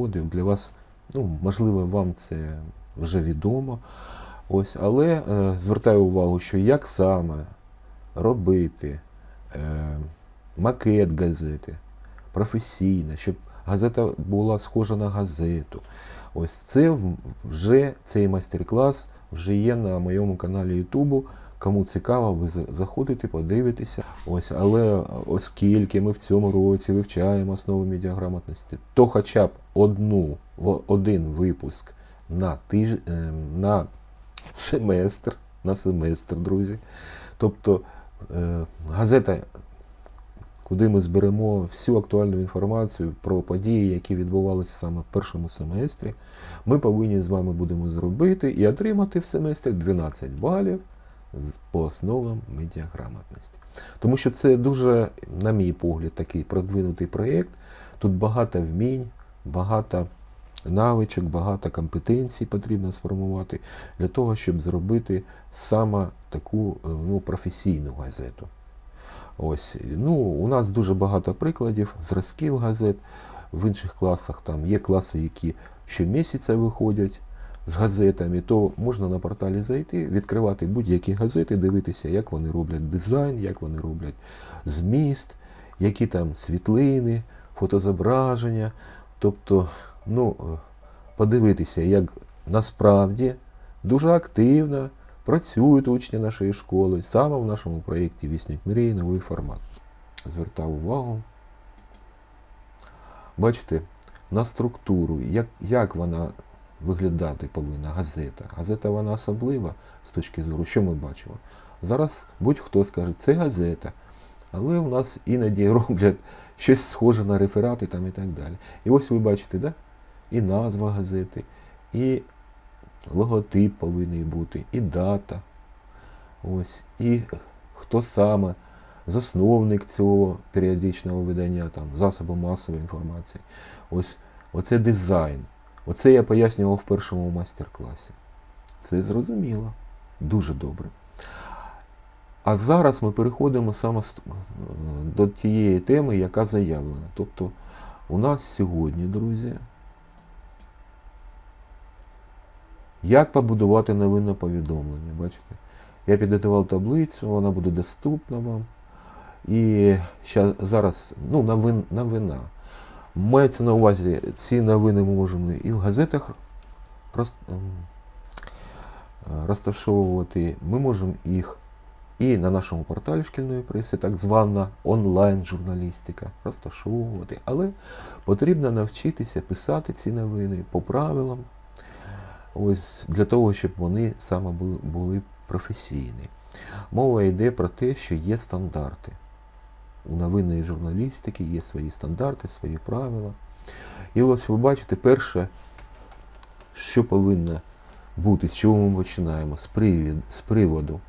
проводив. Для вас, ну, можливо, вам це вже відомо. Ось, але е, звертаю увагу, що як саме робити е, макет газети професійно, щоб газета була схожа на газету. Ось це вже цей майстер-клас вже є на моєму каналі Ютубу. Кому цікаво, ви заходите, подивитеся. Ось, але оскільки ми в цьому році вивчаємо основи медіаграмотності, то хоча б одну, один випуск на тиж, е, на семестр, на семестр, друзі. Тобто е, газета, куди ми зберемо всю актуальну інформацію про події, які відбувалися саме в першому семестрі, ми повинні з вами будемо зробити і отримати в семестрі 12 балів по основам медіаграмотності. Тому що це дуже, на мій погляд, такий продвинутий проєкт. Тут багато вмінь, багато навичок, багато компетенцій потрібно сформувати для того, щоб зробити саме таку е, ну, професійну газету. Ось, ну, у нас дуже багато прикладів, зразків газет. В інших класах там є класи, які щомісяця виходять з газетами, то можна на порталі зайти, відкривати будь-які газети, дивитися, як вони роблять дизайн, як вони роблять зміст, які там світлини, фотозображення. Тобто, ну, е, подивитися, як насправді дуже активно працюють учні нашої школи саме в нашому проєкті Вісник мрії новий формат. Звертав увагу. Бачите, на структуру, як, як вона виглядати повинна газета. Газета вона особлива з точки зору, що ми бачимо. Зараз будь-хто скаже, це газета. Але у нас іноді роблять щось схоже на реферати там і так далі. І ось ви бачите, да? і назва газети, і логотип повинен бути, і дата. Ось, і хто саме засновник цього періодичного видання, там, засобу масової інформації. Ось оце дизайн. Оце я пояснював в першому майстер-класі. Це зрозуміло. Дуже добре. А зараз ми переходимо саме е, до тієї теми, яка заявлена. Тобто у нас сьогодні, друзі, як побудувати новинне повідомлення. Бачите? Я підготував таблицю, вона буде доступна вам. І зараз, ну, новин, новина. Мається на увазі, ці новини ми можемо і в газетах роз, ем, розташовувати. Ми можемо їх і на нашому порталі шкільної преси, так звана онлайн-журналістика, розташовувати. Але потрібно навчитися писати ці новини по правилам, ось для того, щоб вони саме були професійні. Мова йде про те, що є стандарти. У новинної журналістики є свої стандарти, свої правила. І ось ви бачите, перше, що повинно бути, з чого ми починаємо, з, привід, з приводу.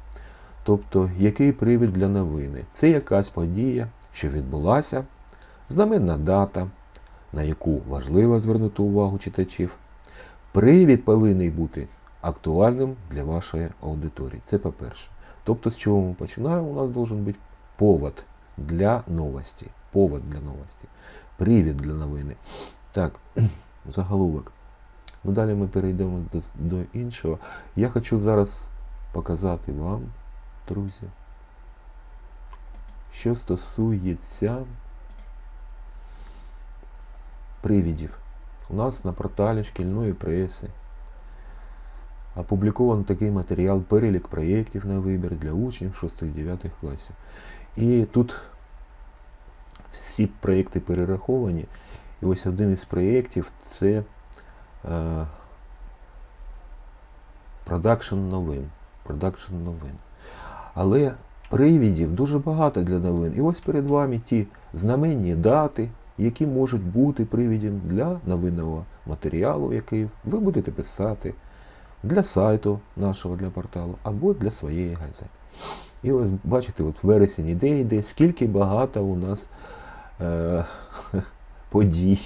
Тобто, який привід для новини? Це якась подія, що відбулася, знаменна дата, на яку важливо звернути увагу читачів. Привід повинен бути актуальним для вашої аудиторії. Це по-перше. Тобто, з чого ми починаємо, у нас должен бути повод для новості. Повод для новості. Привід для новини. Так, заголовок. Ну далі ми перейдемо до, до іншого. Я хочу зараз показати вам, друзі, що стосується привідів. У нас на порталі шкільної преси опублікований такий матеріал перелік проєктів на вибір для учнів 6-9 класів. І тут всі проєкти перераховані. І ось один із проєктів це е, продакшн новин. Продакшн новин. Але привідів дуже багато для новин. І ось перед вами ті знаменні дати, які можуть бути привідом для новинного матеріалу, який ви будете писати для сайту нашого, для порталу, або для своєї газети. І ось бачите, от вересень іде, йде, скільки багато у нас е, подій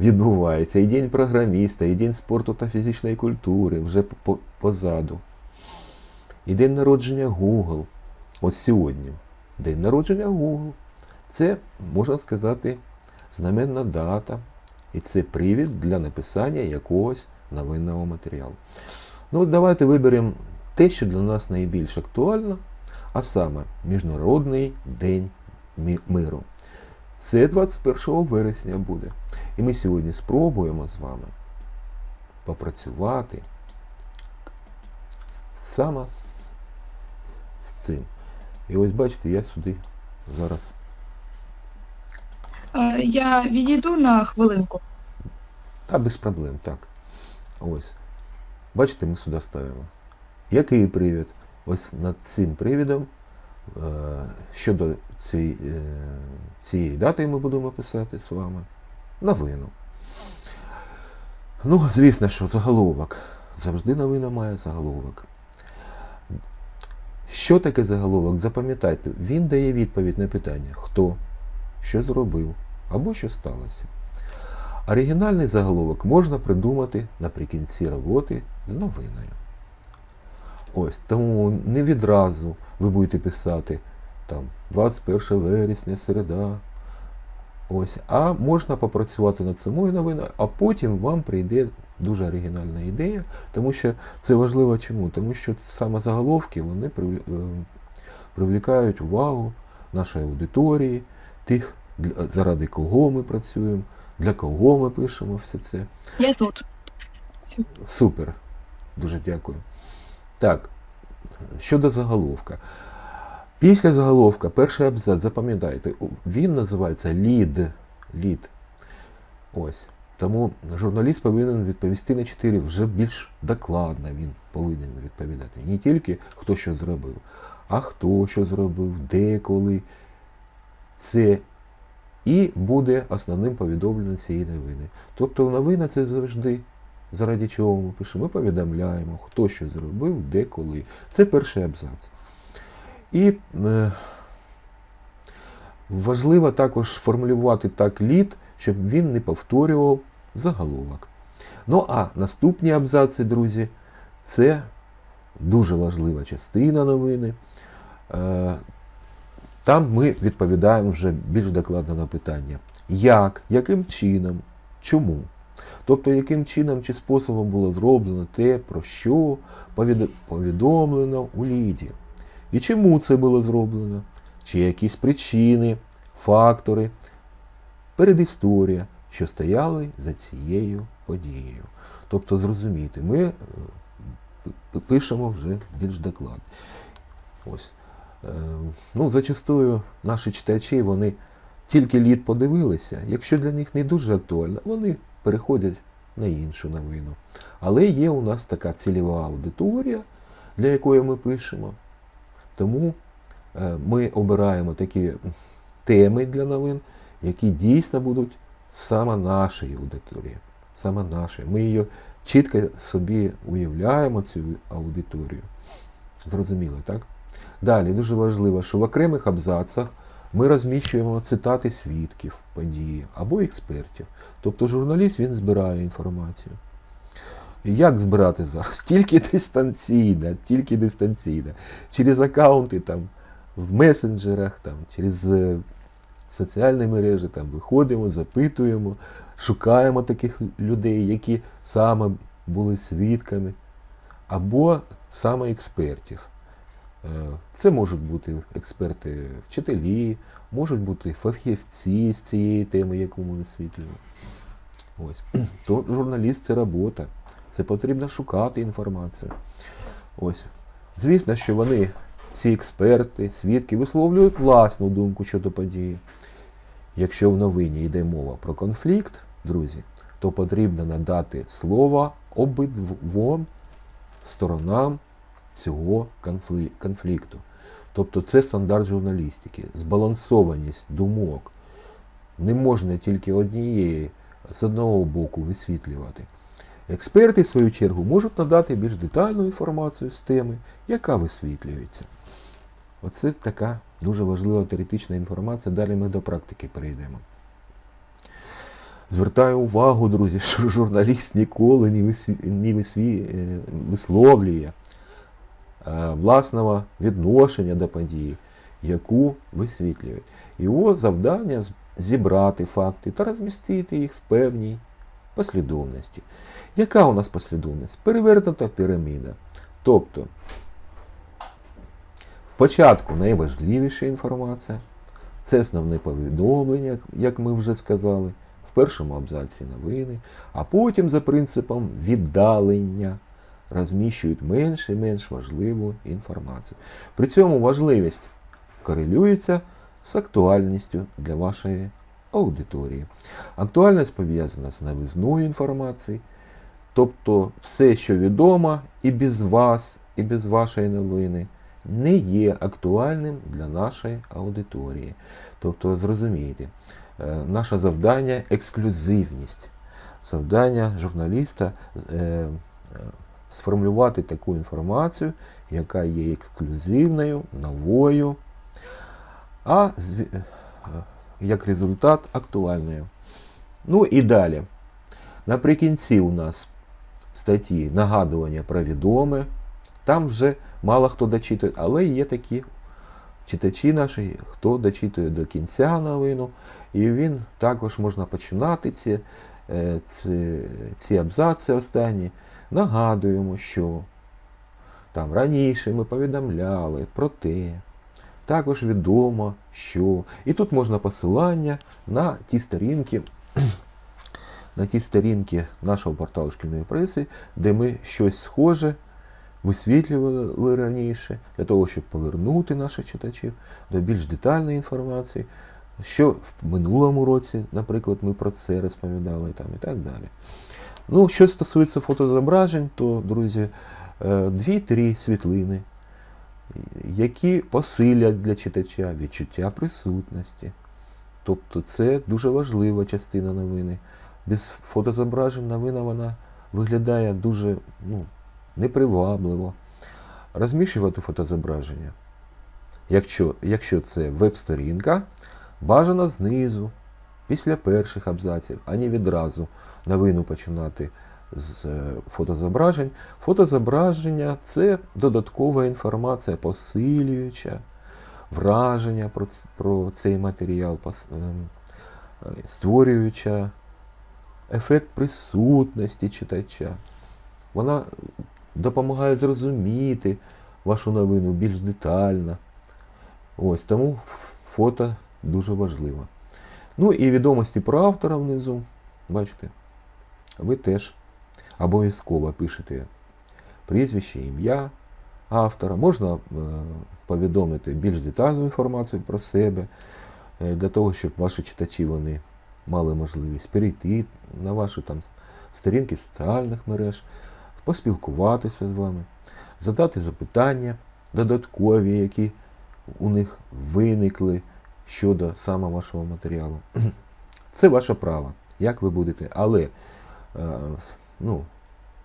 відбувається. І день програміста, і день спорту та фізичної культури вже по- позаду. І день народження Google. Ось сьогодні. День народження Google. Це, можна сказати, знаменна дата, І це привід для написання якогось новинного матеріалу. Ну от давайте виберемо те, що для нас найбільш актуально, а саме Міжнародний день миру. Це 21 вересня буде. І ми сьогодні спробуємо з вами попрацювати саме з, з цим. І ось бачите, я сюди зараз. Е, Я відійду на хвилинку. Та без проблем, так. Ось. Бачите, ми сюди ставимо. Який привід? Ось над цим привідом е, щодо цієї, е, цієї дати ми будемо писати з вами новину. Ну, звісно, що заголовок. Завжди новина має заголовок. Що таке заголовок? Запам'ятайте, він дає відповідь на питання, хто, що зробив або що сталося. Оригінальний заголовок можна придумати наприкінці роботи з новиною. Ось, тому не відразу ви будете писати там 21 вересня, середа. Ось, а можна попрацювати над самою новиною, а потім вам прийде дуже оригінальна ідея, тому що це важливо чому? Тому що саме заголовки вони е, привлікають увагу нашої аудиторії, тих, заради кого ми працюємо, для кого ми пишемо все це. Я тут. Супер. Дуже дякую. Так, щодо заголовка. Після заголовка, перший абзац, запам'ятайте, він називається лід. Лід. Ось. Тому журналіст повинен відповісти на чотири вже більш докладно він повинен відповідати. Не тільки хто що зробив, а хто що зробив, де, коли. Це і буде основним повідомленням цієї новини. Тобто новина це завжди заради чого ми пишемо. Ми повідомляємо, хто що зробив, де, коли. Це перший абзац. І е, важливо також формулювати так лід, щоб він не повторював заголовок. Ну а наступні абзаци, друзі, це дуже важлива частина новини. Е, там ми відповідаємо вже більш докладно на питання, як, яким чином, чому. Тобто, яким чином чи способом було зроблено те, про що повідомлено у ліді. І чому це було зроблено? Чи якісь причини, фактори, передісторія, що стояли за цією подією. Тобто, зрозуміти, ми е, пишемо вже більш докладно. Е, Ну, зачастую наші читачі, вони тільки лід подивилися. Якщо для них не дуже актуально, вони переходять на іншу новину. Але є у нас така цільова аудиторія, для якої ми пишемо. Тому е, ми обираємо такі теми для новин, які дійсно будуть саме нашої аудиторії. Саме нашої. Ми її чітко собі уявляємо, цю аудиторію. Зрозуміло, так? Далі дуже важливо, що в окремих абзацах ми розміщуємо цитати свідків події або експертів. Тобто журналіст він збирає інформацію. Як збирати зараз? Тільки дистанційно, тільки дистанційно. Через аккаунти там, в месенджерах, там, через е, соціальні мережі там, виходимо, запитуємо, шукаємо таких людей, які саме були свідками, або саме експертів. Е, Це можуть бути експерти, вчителі, можуть бути фахівці з цієї теми, яку ми висвітлюємо. Ось. То журналіст це робота. Це потрібно шукати інформацію. Ось. Звісно, що вони, ці експерти, свідки, висловлюють власну думку щодо події. Якщо в новині йде мова про конфлікт, друзі, то потрібно надати слово обидвом сторонам цього конфлікту. Тобто це стандарт журналістики, збалансованість думок. Не можна тільки однієї з одного боку висвітлювати. Експерти, в свою чергу, можуть надати більш детальну інформацію з теми, яка висвітлюється. Оце така дуже важлива теоретична інформація. Далі ми до практики перейдемо. Звертаю увагу, друзі, що журналіст ніколи не, е, висловлює власного відношення до події, яку висвітлюють. Його завдання зібрати факти та розмістити їх в певній послідовності. Яка у нас послідовність? Перевернута піраміда. Тобто, спочатку найважливіша інформація, це основне повідомлення, як- як ми вже сказали, в першому абзаці новини, а потім за принципом віддалення розміщують менш і менш важливу інформацію. При цьому важливість корелюється з актуальністю для вашої аудиторії. Актуальність пов'язана з новизною інформації, тобто все, що відомо і без вас, і без вашої новини, не є актуальним для нашої аудиторії. Тобто, зрозумійте, е, наше завдання ексклюзивність. Завдання журналіста е, е, сформулювати таку інформацію, яка є ексклюзивною, новою, а е, як результат актуальною. Ну і далі. Наприкінці у нас статті нагадування про відоме. Там вже мало хто дочитує, але є такі читачі наші, хто дочитує до кінця новину, і він також можна починати ці, е, ці, ці абзаци останні. Нагадуємо, що там раніше ми повідомляли про те, також відомо, що. І тут можна посилання на ті сторінки, на ті сторінки нашого порталу шкільної преси, де ми щось схоже висвітлювали раніше, для того, щоб повернути наших читачів до більш детальної інформації, що в минулому році, наприклад, ми про це розповідали там, і так далі. Ну, що стосується фотозображень, то, друзі, е, дві-три світлини, які посилять для читача відчуття присутності. Тобто це дуже важлива частина новини. Без фотозображень новина вона виглядає дуже ну, непривабливо. Розміщувати фотозображення. Якщо, якщо це веб-сторінка, бажано знизу, після перших абзаців, а не відразу новину починати з е, фотозображень. Фотозображення це додаткова інформація, посилююча враження про, про цей матеріал, ем, е, створююча ефект присутності читача. Вона допомагає зрозуміти вашу новину більш детально. Ось тому фото дуже важливо. Ну і відомості про автора внизу, бачите, ви теж обов'язково пишете прізвище, ім'я автора. Можна е, повідомити більш детальну інформацію про себе, е, для того, щоб ваші читачі вони мали можливість перейти на ваші там сторінки соціальних мереж, поспілкуватися з вами, задати запитання додаткові, які у них виникли щодо саме вашого матеріалу. Це ваше право, як ви будете, але е, ну,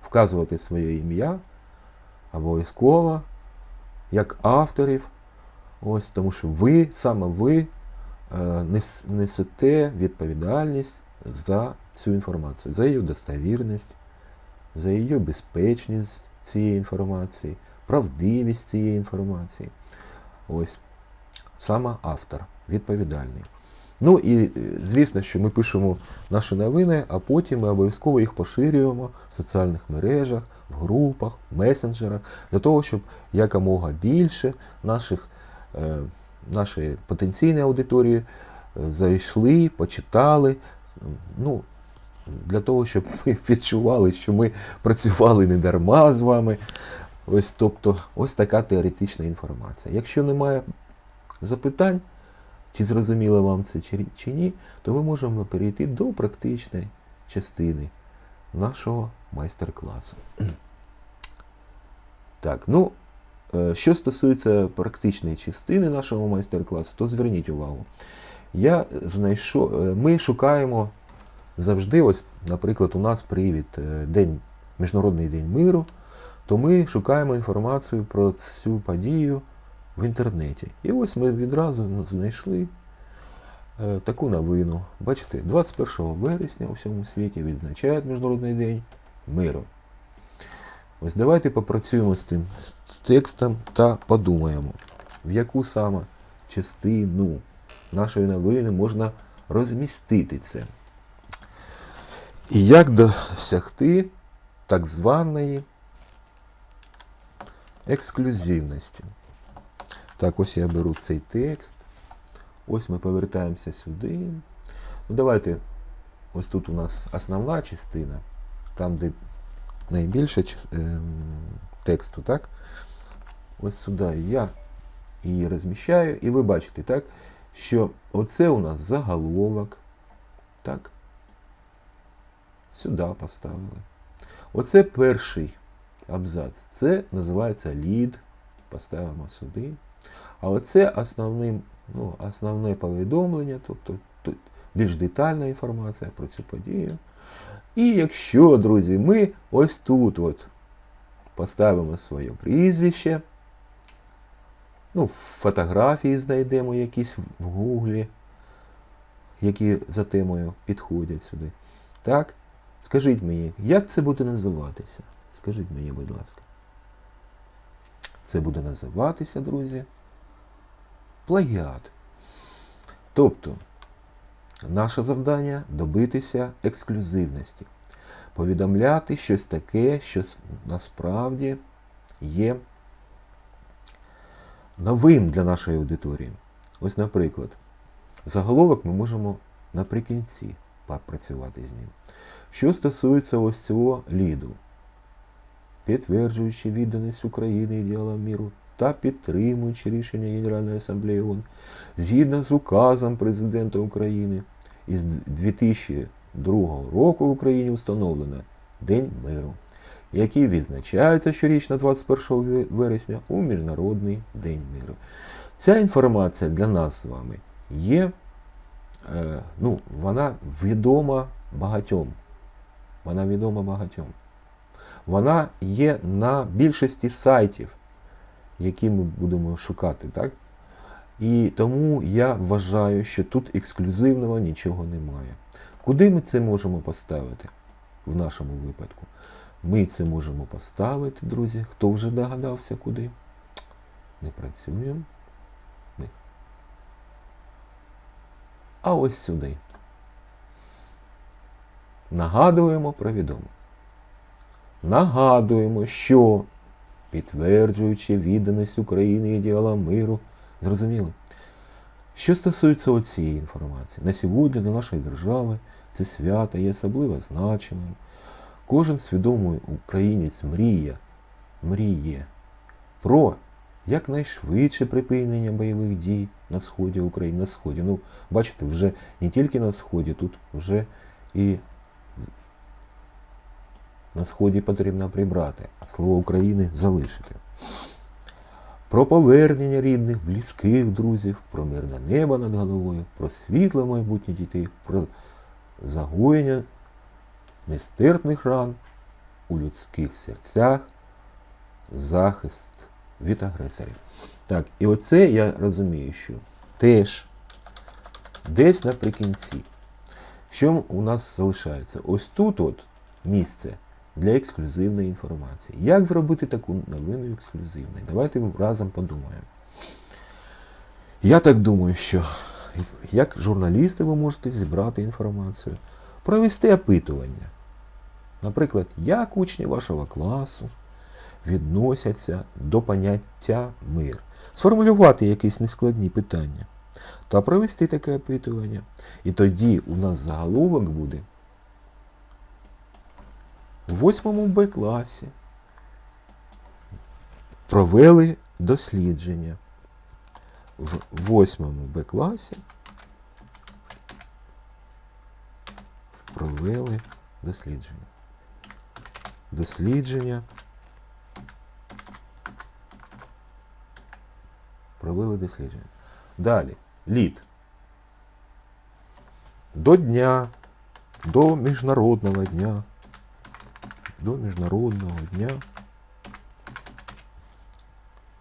вказувати своє ім'я обов'язково, як авторів, ось, тому що ви, саме ви е, несете відповідальність за цю інформацію, за її достовірність, за її безпечність цієї інформації, правдивість цієї інформації. Ось саме автор відповідальний. Ну і е, звісно, що ми пишемо наші новини, а потім ми обов'язково їх поширюємо в соціальних мережах, в групах, в месенджерах, для того, щоб якомога більше наших, е, нашої потенційної аудиторії е, зайшли, почитали. Ну, для того, щоб ви відчували, що ми працювали не дарма з вами. Ось, тобто, ось така теоретична інформація. Якщо немає запитань, чи зрозуміло вам це чи, ні, то ми можемо перейти до практичної частини нашого майстер-класу. Так, ну, е, що стосується практичної частини нашого майстер-класу, то зверніть увагу. Я знайшов, е, ми шукаємо завжди, ось, наприклад, у нас привід е, День, Міжнародний день миру, то ми шукаємо інформацію про цю подію в інтернеті. І ось ми відразу ну, знайшли е, таку новину. Бачите, 21 вересня у всьому світі відзначають Міжнародний день миру. Ось давайте попрацюємо з цим з текстом та подумаємо, в яку саме частину нашої новини можна розмістити це. І як досягти так званої ексклюзивності. Так, ось я беру цей текст. Ось ми повертаємося сюди. Ну, давайте, ось тут у нас основна частина, там, де найбільше ем, тексту, так? Ось сюди я її розміщаю, і ви бачите, так, що оце у нас заголовок. Так. Сюди поставили. Оце перший абзац. Це називається лід. Поставимо сюди. А оце основним, ну, основне повідомлення, тобто тут більш детальна інформація про цю подію. І якщо, друзі, ми ось тут от поставимо своє прізвище, ну, фотографії знайдемо якісь в гуглі, які за темою підходять сюди. Так? Скажіть мені, як це буде називатися? Скажіть мені, будь ласка. Це буде називатися, друзі, плагіат. Тобто, наше завдання добитися ексклюзивності, повідомляти щось таке, що насправді є новим для нашої аудиторії. Ось, наприклад, заголовок ми можемо наприкінці попрацювати з ним. Що стосується ось цього ліду, підтверджуючи відданість України ідеалам міру та підтримуючи рішення Генеральної асамблеї ООН, згідно з указом президента України із 2002 року в Україні встановлено День миру, який відзначається щорічно 21 вересня у Міжнародний день миру. Ця інформація для нас з вами є, е, ну, вона відома багатьом. Вона відома багатьом. Вона є на більшості сайтів, які ми будемо шукати, так? І тому я вважаю, що тут ексклюзивного нічого немає. Куди ми це можемо поставити в нашому випадку? Ми це можемо поставити, друзі. Хто вже догадався куди? Не працюємо. А ось сюди. Нагадуємо про відомо. Нагадуємо, що, підтверджуючи відданість України ідеалам миру, зрозуміло. Що стосується оцієї інформації, на сьогодні для нашої держави це свято є особливо значимим. Кожен свідомий українець мріє, мріє про якнайшвидше припинення бойових дій на сході України, на сході. Ну, бачите, вже не тільки на сході, тут вже і на сході потрібно прибрати, а слово України залишити. Про повернення рідних, близьких друзів, про мирне небо над головою, про світле майбутнє дітей, про загоєння нестерпних ран у людських серцях, захист від агресорів. Так, і оце я розумію, що теж десь наприкінці. Що у нас залишається? Ось тут от місце для ексклюзивної інформації. Як зробити таку новину ексклюзивною? Давайте разом подумаємо. Я так думаю, що як журналісти ви можете зібрати інформацію, провести опитування. Наприклад, як учні вашого класу відносяться до поняття мир. Сформулювати якісь нескладні питання та провести таке опитування. І тоді у нас заголовок буде в 8 Б класі провели дослідження. В 8 Б класі провели дослідження. Дослідження. Провели дослідження. Далі. Лід. До дня, до Міжнародного дня до Міжнародного дня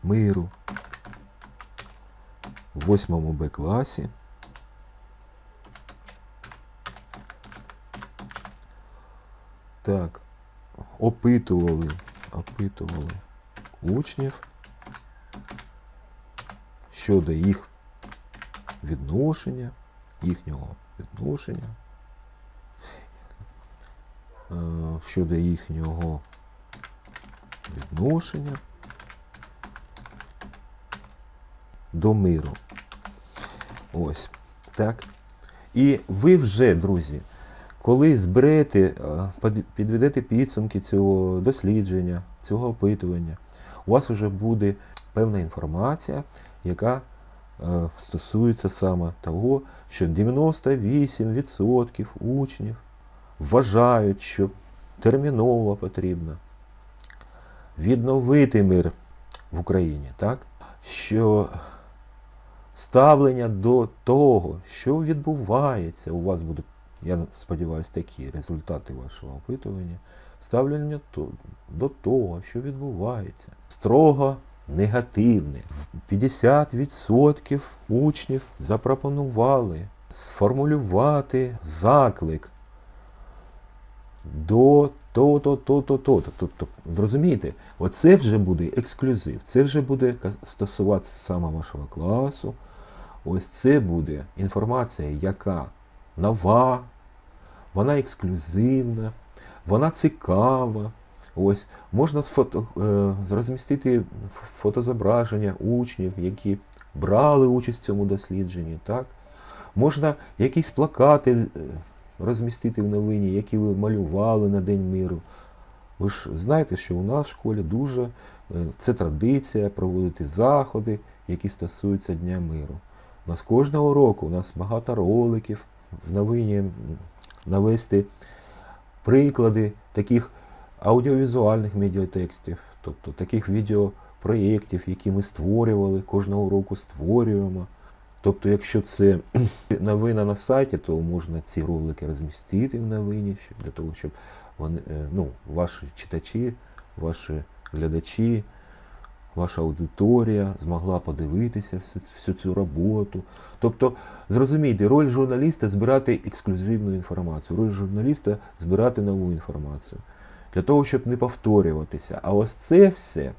миру в 8 Б класі. Так, опитували, опитували учнів щодо їх відношення, їхнього відношення щодо їхнього відношення до миру. Ось. Так. І ви вже, друзі, коли зберете, е, підведете підсумки цього дослідження, цього опитування, у вас вже буде певна інформація, яка е, стосується саме того, що 98% учнів вважають, що терміново потрібно відновити мир в Україні, так? Що ставлення до того, що відбувається, у вас будуть, я сподіваюся, такі результати вашого опитування, ставлення до того, що відбувається, строго негативне. В 50% учнів запропонували сформулювати заклик до то-то, то-то, то-то. Тобто, зрозумієте, оце вже буде ексклюзив, це вже буде стосуватися саме вашого класу. Ось це буде інформація, яка нова, вона ексклюзивна, вона цікава. Ось можна сфото, е, розмістити фотозображення учнів, які брали участь в цьому дослідженні. Так? Можна якісь плакати е, розмістити в новині, які ви малювали на День миру. Ви ж знаєте, що у нас в школі дуже е, це традиція проводити заходи, які стосуються Дня миру. У нас кожного року у нас багато роликів в новині навести приклади таких аудіовізуальних медіатекстів, тобто таких відеопроєктів, які ми створювали, кожного року створюємо. Тобто, якщо це новина на сайті, то можна ці ролики розмістити в новині, для того, щоб вони, е, ну, ваші читачі, ваші глядачі, ваша аудиторія змогла подивитися всю цю роботу. Тобто, зрозумійте, роль журналіста збирати ексклюзивну інформацію, роль журналіста збирати нову інформацію. Для того, щоб не повторюватися. А ось це все,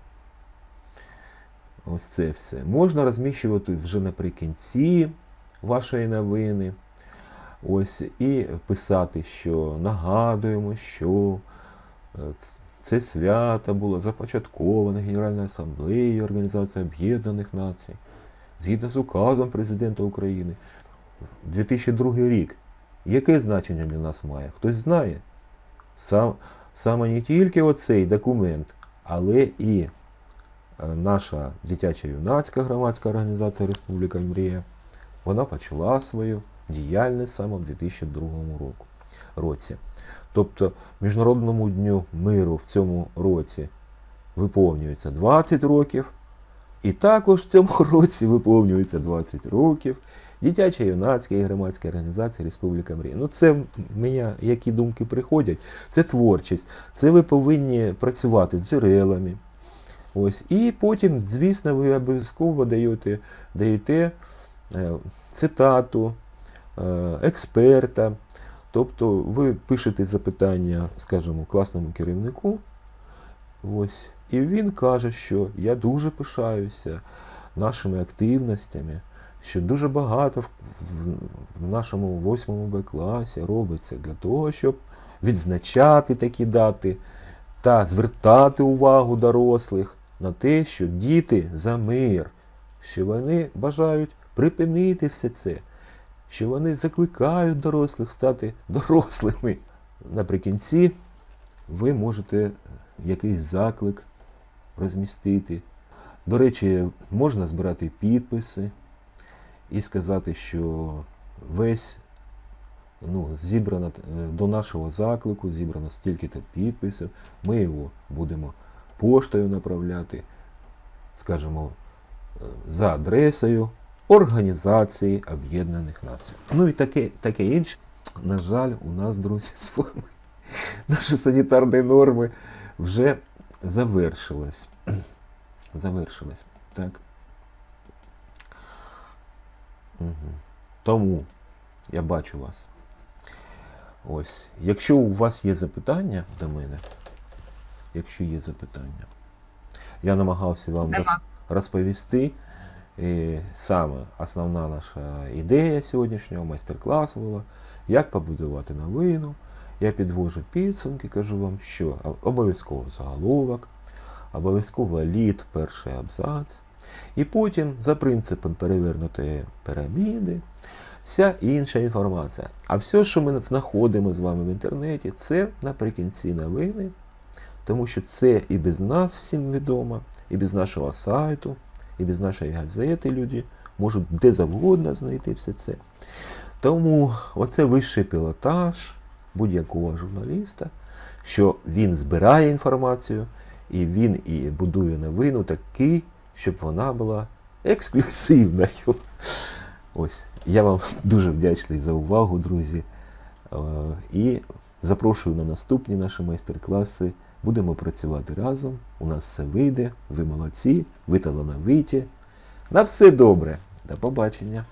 ось це все можна розміщувати вже наприкінці вашої новини. Ось, і писати, що нагадуємо, що е, це свято було започатковане Генеральною асамблеєю Організації Об'єднаних Націй згідно з указом Президента України. 2002 рік. Яке значення для нас має? Хтось знає? Сам, саме не тільки оцей документ, але і наша дитяча юнацька громадська організація Республіка Мрія, вона почала свою діяльність саме в 2002 року, році. Тобто Міжнародному дню миру в цьому році виповнюється 20 років, і також в цьому році виповнюється 20 років дитяча юнацька і громадська організація Республіка Мрія. Ну це в мене які думки приходять, це творчість, це ви повинні працювати з джерелами. Ось. І потім, звісно, ви обов'язково даєте, даєте е, цитату е, експерта. Тобто ви пишете запитання, скажімо, класному керівнику. Ось. І він каже, що я дуже пишаюся нашими активностями, що дуже багато в, нашому 8 Б класі робиться для того, щоб відзначати такі дати та звертати увагу дорослих на те, що діти за мир, що вони бажають припинити все це, що вони закликають дорослих стати дорослими. Наприкінці ви можете якийсь заклик розмістити. До речі, можна збирати підписи і сказати, що весь ну, зібрано е, до нашого заклику, зібрано стільки-то підписів. Ми його будемо поштою направляти, скажімо, е, за адресою Організації Об'єднаних Націй. Ну і таке, таке інше. На жаль, у нас, друзі, з вами наші санітарні норми вже завершились. Завершились. Так. Угу. Тому я бачу вас. Ось. Якщо у вас є запитання до мене, якщо є запитання, я намагався вам Нема. розповісти, І саме основна наша ідея сьогоднішнього майстер-класу була, як побудувати новину. Я підвожу підсумки, кажу вам, що обов'язково заголовок, обов'язково лід, перший абзац. І потім, за принципом перевернутої піраміди, вся інша інформація. А все, що ми знаходимо з вами в інтернеті, це наприкінці новини, тому що це і без нас всім відомо, і без нашого сайту, і без нашої газети люди можуть де завгодно знайти все це. Тому оце вищий пілотаж будь-якого журналіста, що він збирає інформацію і він і будує новину такий, щоб вона була ексклюзивною. Ось, я вам дуже вдячний за увагу, друзі. Е, І запрошую на наступні наші майстер-класи. Будемо працювати разом. У нас все вийде. Ви молодці, ви талановиті. На все добре. До побачення.